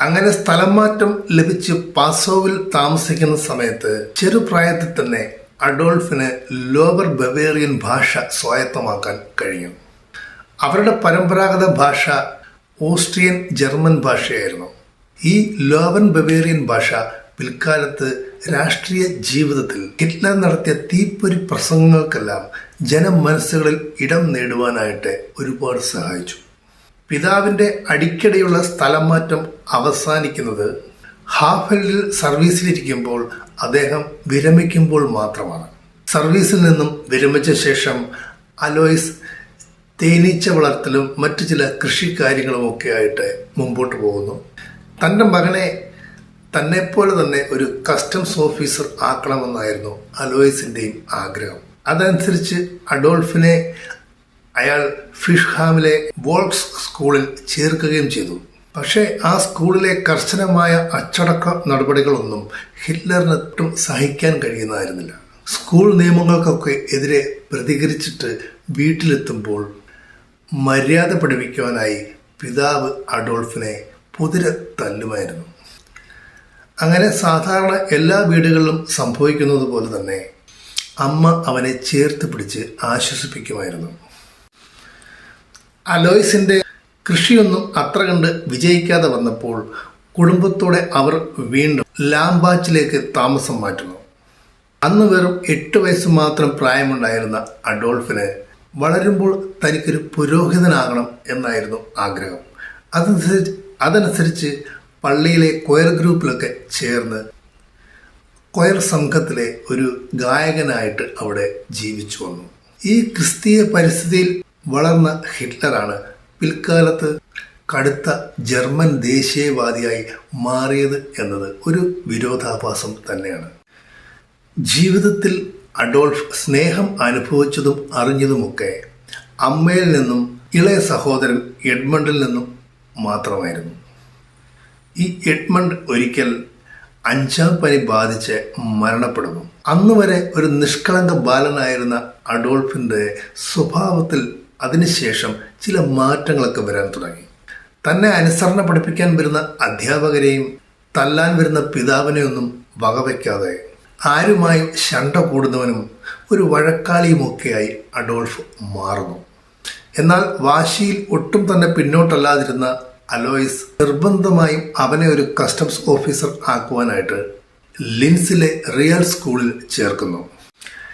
അങ്ങനെ സ്ഥലം മാറ്റം ലഭിച്ച് പാസോവിൽ താമസിക്കുന്ന സമയത്ത് ചെറുപ്രായത്തിൽ തന്നെ അഡോൾഫിന് ലോവർ ബവേറിയൻ ഭാഷ സ്വായത്തമാക്കാൻ കഴിഞ്ഞു. അവരുടെ പരമ്പരാഗത ഭാഷ ഓസ്ട്രിയൻ ജർമ്മൻ ഭാഷയായിരുന്നു. ഈ ലോവൻ ബവേറിയൻ ഭാഷ പിൽക്കാലത്ത് രാഷ്ട്രീയ ജീവിതത്തിൽ ഹിറ്റ്ലർ നടത്തിയ തീപ്പൊരി പ്രസംഗങ്ങൾക്കെല്ലാം ജനമനസ്സുകളിൽ ഇടം നേടുവാനായിട്ട് ഒരുപാട് സഹായിച്ചു. പിതാവിന്റെ അടിക്കടിയുള്ള സ്ഥലം മാറ്റം അവസാനിക്കുന്നത് ഹാഫലിൽ സർവീസിലിരിക്കുമ്പോൾ അദ്ദേഹം വിരമിക്കുമ്പോൾ മാത്രമാണ്. സർവീസിൽ നിന്നും വിരമിച്ച ശേഷം അലോയ്സ് തേനീച്ച വളർത്തലും മറ്റു ചില കൃഷിക്കാര്യങ്ങളുമൊക്കെ ആയിട്ട് മുമ്പോട്ട് പോകുന്നു. തന്റെ മകനെ തന്നെപ്പോലെ തന്നെ ഒരു കസ്റ്റംസ് ഓഫീസർ ആക്കണമെന്നായിരുന്നു അലോയ്സിന്റെയും ആഗ്രഹം. അതനുസരിച്ച് അഡോൾഫിനെ അയാൾ ഫിഷ്ഹാമിലെ വോൾക്സ് സ്കൂളിൽ ചേർക്കുകയും ചെയ്തു. പക്ഷേ ആ സ്കൂളിലെ കർശനമായ അച്ചടക്ക നടപടികളൊന്നും ഹിറ്റ്ലറിന് ഒട്ടും സഹിക്കാൻ കഴിയുന്നതായിരുന്നില്ല. സ്കൂൾ നിയമങ്ങൾക്കൊക്കെ എതിരെ പ്രതികരിച്ചിട്ട് വീട്ടിലെത്തുമ്പോൾ മര്യാദ പഠിപ്പിക്കുവാനായി പിതാവ് അഡോൾഫിനെ പുതിര തല്ലുമായിരുന്നു. അങ്ങനെ സാധാരണ എല്ലാ വീടുകളിലും സംഭവിക്കുന്നത് പോലെ തന്നെ അമ്മ അവനെ ചേർത്ത് പിടിച്ച് ആശ്വസിപ്പിക്കുമായിരുന്നു. അലോയ്സിന്റെ കൃഷിയൊന്നും അത്ര കണ്ട് വിജയിക്കാതെ വന്നപ്പോൾ കുടുംബത്തോടെ അവർ വീണ്ടും ലാംബാച്ചിലേക്ക് താമസം മാറ്റുന്നു. അന്ന് വെറും എട്ട് വയസ്സ് മാത്രം പ്രായമുണ്ടായിരുന്ന അഡോൾഫിന് വളരുമ്പോൾ തനിക്കൊരു പുരോഹിതനാകണം എന്നായിരുന്നു ആഗ്രഹം. അതനുസരിച്ച് അതനുസരിച്ച് പള്ളിയിലെ കൊയർ ഗ്രൂപ്പിലൊക്കെ ചേർന്ന് കൊയർ സംഘത്തിലെ ഒരു ഗായകനായിട്ട് അവിടെ ജീവിച്ചു വന്നു. ഈ ക്രിസ്തീയ പരിസ്ഥിതിയിൽ വളർന്ന ഹിറ്റ്ലറാണ്. പിൽക്കാലത്ത് കടുത്ത ജർമ്മൻ ദേശീയവാദിയായി മാറിയത് എന്നത് ഒരു വിരോധാഭാസം തന്നെയാണ്. ജീവിതത്തിൽ അഡോൾഫ് സ്നേഹം അനുഭവിച്ചതും അറിഞ്ഞതുമൊക്കെ അമ്മയിൽ നിന്നും ഇളയ സഹോദരൻ എഡ്മണ്ടിൽ നിന്നും മാത്രമായിരുന്നു. ഈ എഡ്മണ്ട് ഒരിക്കൽ അഞ്ചാം പനി ബാധിച്ച് മരണപ്പെടുന്നു. അന്നുവരെ ഒരു നിഷ്കളങ്ക ബാലനായിരുന്ന അഡോൾഫിന്റെ സ്വഭാവത്തിൽ അതിനുശേഷം ചില മാറ്റങ്ങളൊക്കെ വരാൻ തുടങ്ങി. തന്നെ അനുസരണ പഠിപ്പിക്കാൻ വരുന്ന അധ്യാപകരെയും തല്ലാൻ വരുന്ന പിതാവിനെയൊന്നും വകവയ്ക്കാതെ ആരുമായും ശണ്ട കൂടുന്നവനും ഒരു വഴക്കാളിയുമൊക്കെയായി അഡോൾഫ് മാറുന്നു. എന്നാൽ വാശിയിൽ ഒട്ടും തന്നെ പിന്നോട്ടല്ലാതിരുന്ന അലോയിസ് നിർബന്ധമായും അവനെ ഒരു കസ്റ്റംസ് ഓഫീസർ ആക്കുവാനായിട്ട് ലിൻസിലെ റിയൽ സ്കൂളിൽ ചേർക്കുന്നു.